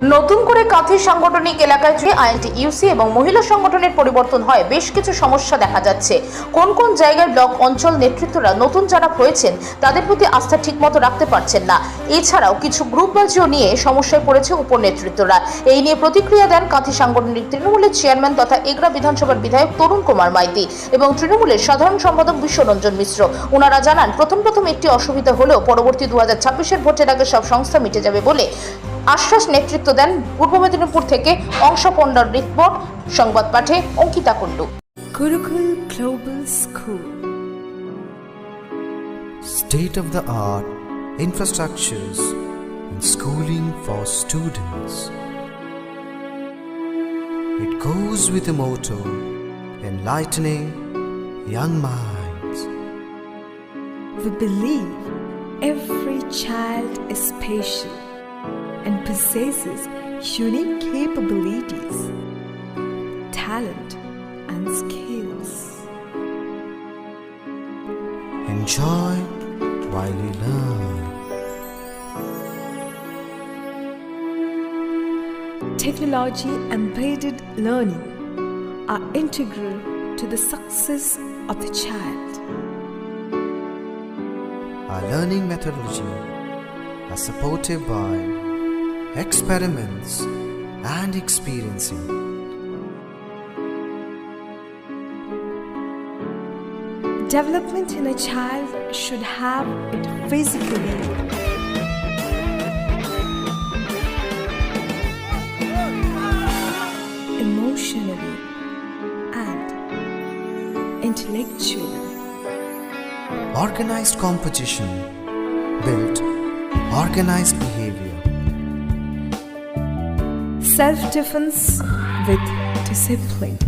নতুন করে কাঁথি সাংগঠনিক এলাকায় জুড়ে আইএনটি ইউসি এবং মহিলা সংগঠনের পরিবর্তন হয়, বেশ কিছু সমস্যা দেখা যাচ্ছে। কোন কোন জায়গায় ব্লক অঞ্চল নেতৃত্বরা নতুন যারা হয়েছেন, তাদের প্রতি আস্থা ঠিকমতো রাখতে পারছেন না। এছাড়াও কিছু গ্রুপ গ্রুপবাজিও নিয়ে সমস্যায় পড়েছে উপর নেতৃত্বরা এই নিয়ে প্রতিক্রিয়া দেন কাঁথি সাংগঠনিক তৃণমূলের চেয়ারম্যান তথা এগরা বিধানসভার বিধায়ক তরুণ কুমার মাইতি এবং তৃণমূলের সাধারণ সম্পাদক বিশ্বরঞ্জন মিশ্র। ওনারা জানান, প্রথম প্রথম একটি অসুবিধা হলেও পরবর্তী দু হাজার ভোটের আগে সব সংস্থা মিটে যাবে বলে আশ্বাস নেতৃত্ব দেন পূর্ব মেদিনীপুর থেকে অংশ পণ্ডর রিপোর্ট সংবাদ পাঠে Ankita Kundu state of the art infrastructures and schooling for students. It goes with the motto enlightening young minds. We believe every child is special and possesses unique capabilities, talent, and skills. Enjoy while you learn. Technology embedded learning are integral to the success of the child. Our learning methodology are supported by experiments and experiencing. Development in a child should have it physically, emotionally, and intellectually. Organized competition built organized behavior. Self defense with discipline.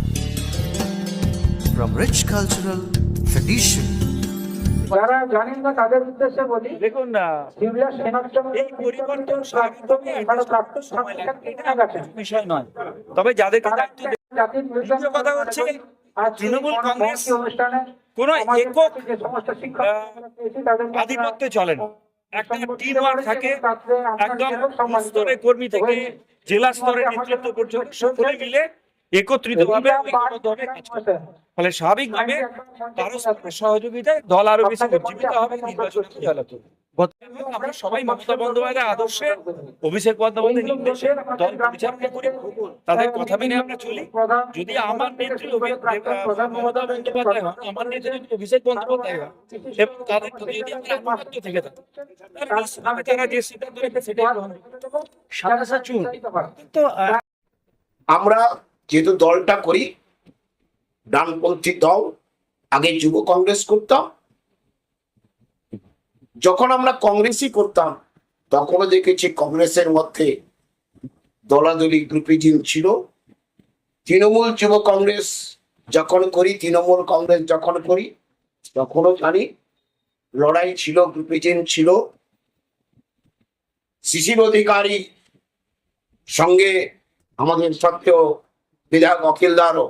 From rich cultural tradition যারা জানেন না তাদের উদ্দেশ্যে বলি দেখুন না সিমলা সেনাশ্রম এই পরিবর্তন স্বাভাবিকভাবে এখানে প্রাপ্ত সময় লাগে। এটা ঠিক আছে বিষয় নয় তবে যাদেরকে দায়িত্ব দেওয়া জাতির বিরুদ্ধে দ্বিতীয় কথা হচ্ছে, তৃণমূল কোনো কংগ্রেস কোনো একক, আধিপত্যে চলে না একটা টিম ওয়ার্ক থাকে একদম কর্মী থেকে। জেলা স্তরের নেতৃত্ব পর্যন্ত সকলে মিলে একত্রিতভাবে কাজ করে। ফলে স্বাভাবিকভাবে পারস্পরিক সহযোগিতায় দল আরও বেশি উজ্জীবিত হবে নির্বাচনে আমরা সবাই মমতা বন্দ্যোপাধ্যায়ের আদর্শে অভিষেক বন্দ্যোপাধ্যায়ের নির্দেশে দল পরিচালনা করি তাদের কথা মেনে আমরা চলি যদি আমার নেত্রী মমতা বন্দ্যোপাধ্যায় হন আমার নেত্রী অভিষেক বন্দ্যোপাধ্যায় হন এবং তাদের প্রতি যদি আমার থেকে থাকে তারা যে সিদ্ধান্ত নেবে সেটাই আমরা যেহেতু দলটা করি ডানপন্থী দল আগে যুব কংগ্রেস করতাম। যখন আমরা কংগ্রেসই করতাম তখনও দেখেছি কংগ্রেসের মধ্যে দলাদলি গ্রুপিজিম ছিল তৃণমূল যুব কংগ্রেস যখন করি তৃণমূল কংগ্রেস যখন করি তখনও জানি লড়াই ছিল গ্রুপিজিম ছিল শিশির অধিকারী সঙ্গে আমাদের সত্য বিধায়ক অখিলদারও